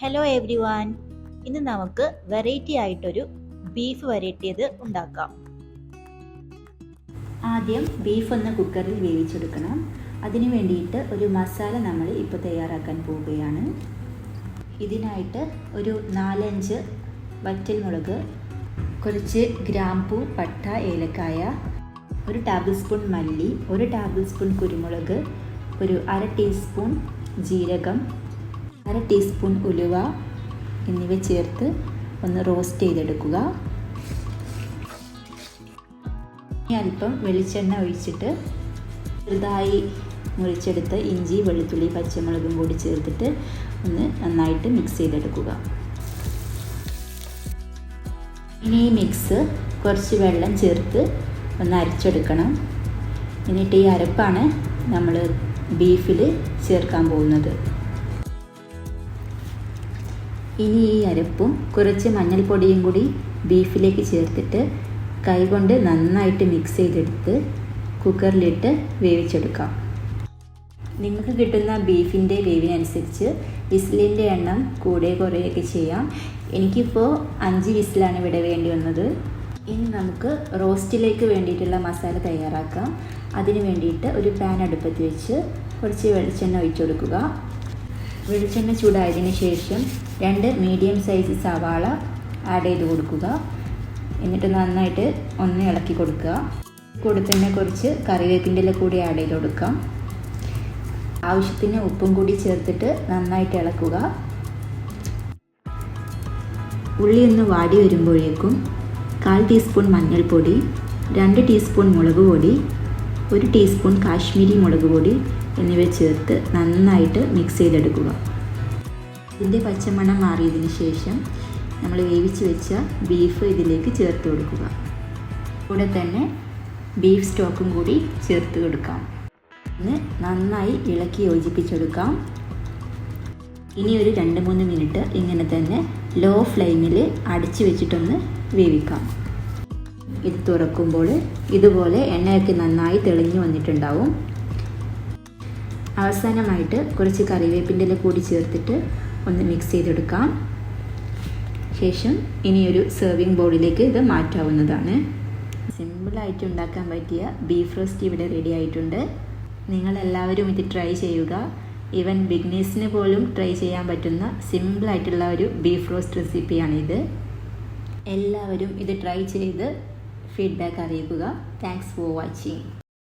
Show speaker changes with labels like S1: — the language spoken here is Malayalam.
S1: ഹലോ എവ്രി വൺ ഇന്ന് നമുക്ക് വെറൈറ്റി ആയിട്ടൊരു ബീഫ് വരട്ടിയത് ഉണ്ടാക്കാം.
S2: ആദ്യം ബീഫ് ഒന്ന് കുക്കറിൽ വേവിച്ചെടുക്കണം. അതിന് വേണ്ടിയിട്ട് ഒരു മസാല നമ്മൾ ഇപ്പോൾ തയ്യാറാക്കാൻ പോവുകയാണ്. ഇതിനായിട്ട് ഒരു നാലഞ്ച് വറ്റൽ മുളക് കുറച്ച് ഗ്രാമ്പൂ പട്ട ഏലക്കായ ഒരു ടേബിൾ സ്പൂൺ മല്ലി ഒരു ടേബിൾ സ്പൂൺ കുരുമുളക് ഒരു അര ടീസ്പൂൺ ജീരകം അര ടീസ്പൂൺ ഉലുവ എന്നിവ ചേർത്ത് ഒന്ന് റോസ്റ്റ് ചെയ്തെടുക്കുക. ഇനി അല്പം വെളിച്ചെണ്ണ ഒഴിച്ചിട്ട് ചെറുതായി മുറിച്ചെടുത്ത് ഇഞ്ചി വെളുത്തുള്ളി പച്ചമുളകും കൂടി ചേർത്തിട്ട് ഒന്ന് നന്നായിട്ട് മിക്സ് ചെയ്തെടുക്കുക. ഇനി ഈ മിക്സ് കുറച്ച് വെള്ളം ചേർത്ത് ഒന്ന് അരച്ചെടുക്കണം. എന്നിട്ട് ഈ അരപ്പാണ് നമ്മൾ ബീഫിൽ ചേർക്കാൻ പോകുന്നത്. ഇനി ഈ അരപ്പും കുറച്ച് മഞ്ഞൾപ്പൊടിയും കൂടി ബീഫിലേക്ക് ചേർത്തിട്ട് കൈകൊണ്ട് നന്നായിട്ട് മിക്സ് ചെയ്തെടുത്ത് കുക്കറിലിട്ട് വേവിച്ചെടുക്കാം. നിങ്ങൾക്ക് കിട്ടുന്ന ബീഫിന്റെ വേവിനനുസരിച്ച് വിസിലിന്റെ എണ്ണം കൂടെ കുറയൊക്കെ ചെയ്യാം. എനിക്കിപ്പോൾ അഞ്ച് വിസിലാണ് ഇവിടെ വേണ്ടി വന്നത്. ഇനി നമുക്ക് റോസ്റ്റിലേക്ക് വേണ്ടിയിട്ടുള്ള മസാല തയ്യാറാക്കാം. അതിന് വേണ്ടിയിട്ട് ഒരു പാൻ അടുപ്പത്ത് വെച്ച് കുറച്ച് വെളിച്ചെണ്ണ ഒഴിച്ചു കൊടുക്കുക. വെളിച്ചെണ്ണ ചൂടായതിന് ശേഷം രണ്ട് മീഡിയം സൈസ് സവാള ആഡ് ചെയ്ത് കൊടുക്കുക. എന്നിട്ട് നന്നായിട്ട് ഒന്ന് ഇളക്കി കൊടുക്കുക. കൂടെ കുറച്ച് കറിവേപ്പിന്റെ കൂടി ആഡ് ചെയ്ത് കൊടുക്കാം. ആവശ്യത്തിന് ഉപ്പും കൂടി ചേർത്തിട്ട് നന്നായിട്ട് ഇളക്കുക. ഉള്ളി ഒന്ന് വാടി വരുമ്പോഴേക്കും കാൽ ടീസ്പൂൺ മഞ്ഞൾപ്പൊടി രണ്ട് ടീസ്പൂൺ മുളക് പൊടി ഒരു ടീസ്പൂൺ കാശ്മീരി മുളക് പൊടി എന്നിവ ചേർത്ത് നന്നായിട്ട് മിക്സ് ചെയ്തെടുക്കുക. ഇതിന്റെ പച്ചമണം മാറിയതിന് ശേഷം നമ്മൾ വേവിച്ച് വെച്ച ബീഫ് ഇതിലേക്ക് ചേർത്ത് കൊടുക്കുക. കൂടെ തന്നെ ബീഫ് സ്റ്റോക്കും കൂടി ചേർത്ത് കൊടുക്കാം. ഇന്ന് നന്നായി ഇളക്കി യോജിപ്പിച്ചെടുക്കാം. ഇനി ഒരു രണ്ട് മൂന്ന് മിനിറ്റ് ഇങ്ങനെ തന്നെ ലോ ഫ്ലെയിമിൽ അടിച്ചു വെച്ചിട്ടൊന്ന് വേവിക്കാം. ഇത് തുറക്കുമ്പോൾ ഇതുപോലെ എണ്ണയൊക്കെ നന്നായി തെളിഞ്ഞു വന്നിട്ടുണ്ടാവും. അവസാനമായിട്ട് കുറച്ച് കറിവേപ്പിന്റെ കൂടി ചേർത്തിട്ട് ഒന്ന് മിക്സ് ചെയ്തെടുക്കാം. ശേഷം ഇനിയൊരു സെർവിങ് ബോളിലേക്ക് ഇത് മാറ്റാവുന്നതാണ്. സിമ്പിളായിട്ട് ഉണ്ടാക്കാൻ പറ്റിയ ബീഫ് റോസ്റ്റ് ഇവിടെ റെഡി ആയിട്ടുണ്ട്. നിങ്ങളെല്ലാവരും ഇത് ട്രൈ ചെയ്യുക. ഈവൻ ബിഗ്നേഴ്സിന് പോലും ട്രൈ ചെയ്യാൻ പറ്റുന്ന സിമ്പിളായിട്ടുള്ള ഒരു ബീഫ് റോസ്റ്റ് റെസിപ്പിയാണിത് എല്ലാവരും ഇത് ട്രൈ ചെയ്ത് ഫീഡ്ബാക്ക് അറിയിക്കുക താങ്ക്സ് ഫോർ വാച്ചിങ്